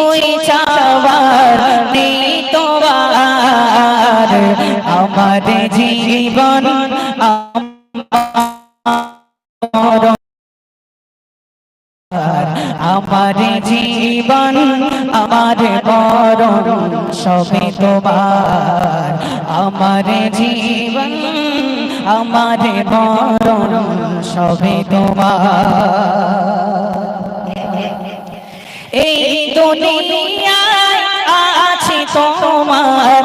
কিছুই চাওয়ার নেই তোমার আমার জীবন আমার জীবন আমার মরণ সবে তোমার। আমার জীবন আমার মরণ সবে তোমার। এই দুনিয়ায় আছে তোমার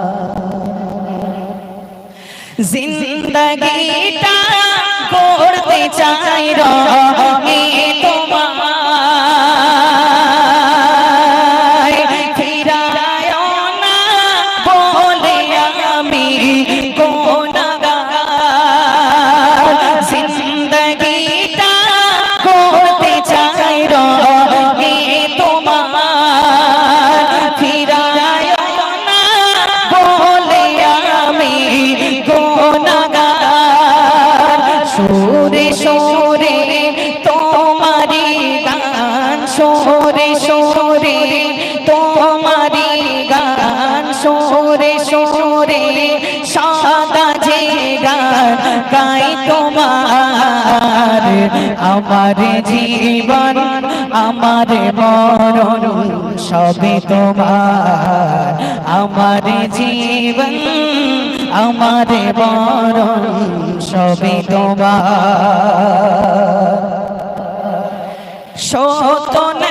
জিন্দগিটা করতে চাই রে তোমায় সুরে সুরে তোমারি গান সুরে সুরে তোমারি গান সুরে সুরে সাদা যে গান গাই তোমার। আমার জীবন, আমার মরণ সবে তোমার। আমার জীবন, আমার মরণ সবে তোমার। সতনের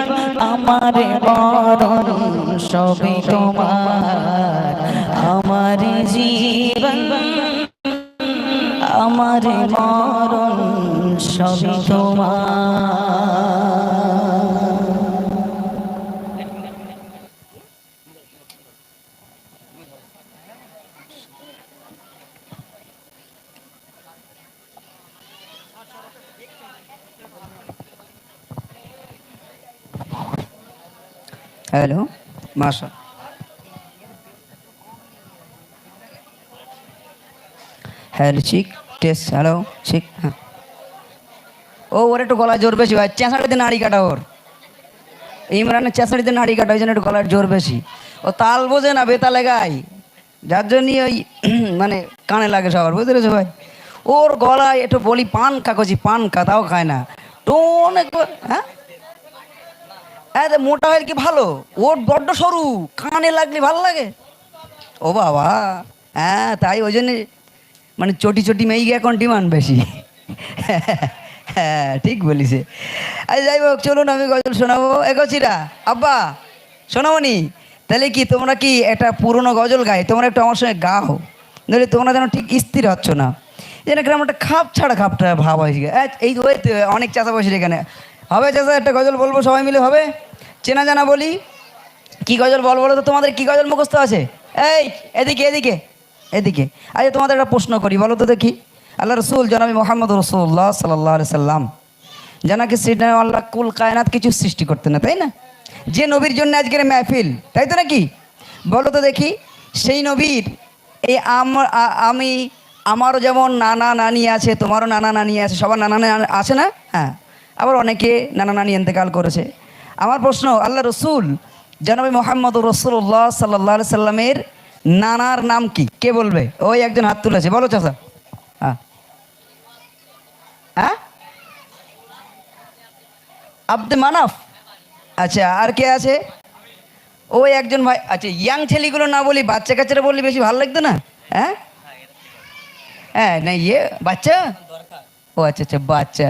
আমার মরণ সবে তোমার আমার জীবন আমার মরণ সবে তোমার। হ্যালো মাসা hello check test, hello check হ্যাঁ। ও, ওর একটু গলায় জোর বেশি ভাই, চেঁচাড়িতে নাড়ি কাটা ওর। ইমরানের চেঁচাড়িতে নাড়ি কাটা, ওই জন্য একটু গলার জোর বেশি। ও তাল বোঝে না, বেতা গায় যার জন্যই ওই মানে কানে লাগে সবার, বুঝতে পেরেছ ভাই? ওর গলায় একটু বলি, পান কাকজি পান কা তাও খায় না। টোন একবার হ্যাঁ? হ্যাঁ মোটা হয় কি ভালো? ওর বড্ড সরু, কানে লাগলে ভালো লাগে। ও বাবা হ্যাঁ তাই ওই জন্যে মানে চটি চটি মেয়ে এখন ডিমান্ড বেশি। হ্যাঁ ঠিক বলিছে। আচ্ছা যাই হোক, চলুন আমি গজল শোনাবো। এগোছিরা আব্বা শোনাবনি তাহলে কি তোমরা কি একটা পুরনো গজল গাই তোমরা একটু আমার সঙ্গে গাও। নইলে তোমরা যেন ঠিক স্থির হচ্ছ না। যেন কেমন একটা খাপ ছাড়া খাপটা ভাব হয়েছে এই ওই অনেক চাষা বসে এখানে। হবে চাষা একটা গজল বলব, সবাই মিলে হবে? চেনা জানা বলি। কি গজল বল বলো তো, তোমাদের কি গজল মুখস্থ আছে? এই, এদিকে এদিকে এদিকে। আচ্ছা তোমাদের একটা প্রশ্ন করি, বলো তো দেখি। আল্লাহ রসুল, জনাবি মোহাম্মদ রসুল্লাহ সাল্লাহ সাল্লাম, জানাকে সেটা আল্লাহ কুল কায়নাত কিছু সৃষ্টি করতে না, তাই না? যে নবীর জন্য আজকের মেহফিল, তাই তো নাকি? বলো তো দেখি, সেই নবীর, এই আম- আমি, আমারও যেমন নানা নানি আছে, তোমারও নানা নানি আছে, সবার নানা নানি আছে না? হ্যাঁ। আবার অনেকে নানা নানি এতেকাল করেছে। আমার প্রশ্ন আল্লাহ রসুল, জনাবি মোহাম্মদ রসুল্লাহ সাল্লাহ সাল্লামের নানার নাম কি? কে বলবে? ওই একজন হাত তুলেছে। বলো চাষা হ্যাঁ। হ্যাঁ? আব্দে মানাফ। আচ্ছা আর কে আছে? ওই একজন ভাই। আচ্ছা ইয়াং ছেলেগুলো না বলি, বাচ্চা কাচ্চারা বললে বেশি ভালো লাগতো না? হ্যাঁ? হ্যাঁ না ইয়ে বাচ্চা? ও আচ্ছা আচ্ছা বাচ্চা।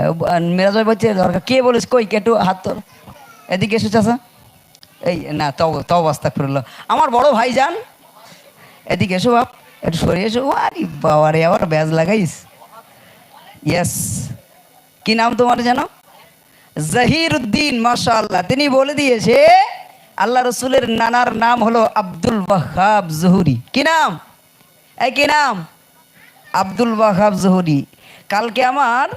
মেরাজ ভাই বলছে দরকার কে বলিস কই, কে একটু হাত তোর এদিকে এসো চাষা এই, না, তব তব অবস্থা করল আমার বড় ভাই যান এদিকে এসো বাপ, একটু সরিয়ে এসো। আরে বাবা রে, আবার ব্যাজ লাগাইস। ইয়েস কি নাম তোমার জানো? জাহির উদ্দিন মাশাআল্লাহ। তিনি বলে দিয়েছে, আল্লাহ রসুলের নানার নাম হলো আব্দুল ওয়াহাব জহুরি। কি নাম? এই কি নাম? আব্দুল ওয়াহাব জহুরি। কালকে আমার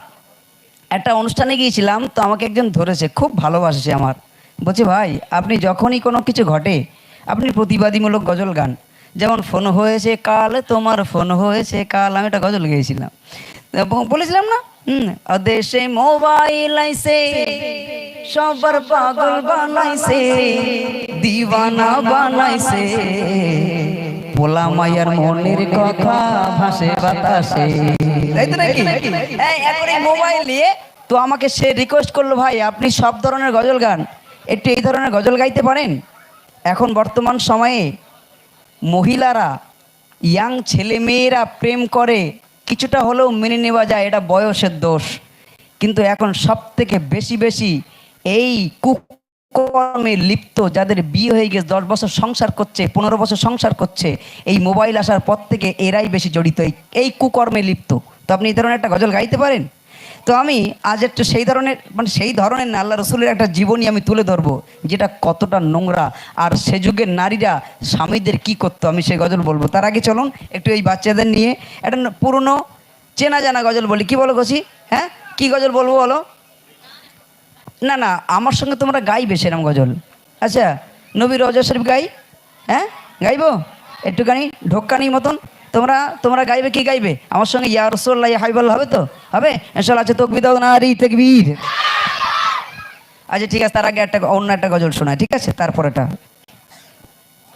একটা অনুষ্ঠানে গিয়েছিলাম, তো আমাকে একজন ধরেছে, খুব ভালোবাসে আমার। বলছে, ভাই, আপনি যখনই কোনো কিছু ঘটে, আপনি প্রতিবাদীমূলক গজল গান। যেমন, ফোন হয়েছে কাল, তোমার ফোন হয়েছে কাল আমি একটা গজল গেয়েছিলাম। বলেছিলাম না? হুম দেশে মোবাইল আইছে, সবার পাগল বানাইছে, দিওয়ানা বানাইছে পোলা মায়ার মনের কথা ভাসে বাতাসে। তাই তো নাকি? এই এখন এই মোবাইল নিয়ে তো আমাকে সে রিকোয়েস্ট করল ভাই আপনি সব ধরনের গজল গান একটু এই ধরনের গজল গাইতে পারেন? এখন বর্তমান সময়ে মহিলারা ইয়াং ছেলে মেয়েরা প্রেম করে কিছুটা হলেও মেনে নেওয়া যায় এটা বয়সের দোষ। কিন্তু এখন সব থেকে বেশি বেশি এই কুকর্মে লিপ্ত, যাদের বিয়ে হয়ে গেছে, দশ বছর সংসার করছে, পনেরো বছর সংসার করছে, এই মোবাইল আসার পর থেকে এরাই বেশি জড়িত। এই- কুকর্মে লিপ্ত। তো আপনি এই ধরনের একটা গজল গাইতে পারেন? তো আমি আজ একটু সেই ধরনের মানে সেই ধরনের না, আল্লাহ রসুলের একটা জীবনী আমি তুলে ধরবো, যেটা কতটা নোংরা। আর সে যুগের নারীরা স্বামীদের কি করতো, আমি সেই গজল বলব। তার আগে চলুন, একটু এই বাচ্চাদের নিয়ে, একটা পুরনো চেনা জানা গজল বলি। কি বলো গছি হ্যাঁ? কি গজল বলব বলো? না না, আমার সঙ্গে তোমরা গাইবে সেরম গজল। আচ্ছা নবী রজা শরীফ গাই? হ্যাঁ? গাইবো? একটুখানি ঢোক্কানি মতন। তোমরা তোমরা গাইবে, কি গাইবে? আমার সঙ্গে ইয়া রসোল্লা ইয়া হবে তো? হবে? এসল আছে তকবি দাও না রি তকবীর। আচ্ছা ঠিক আছে, তার আগে একটা, অন্য একটা গজল শোনায় ঠিক আছে? তারপর এটা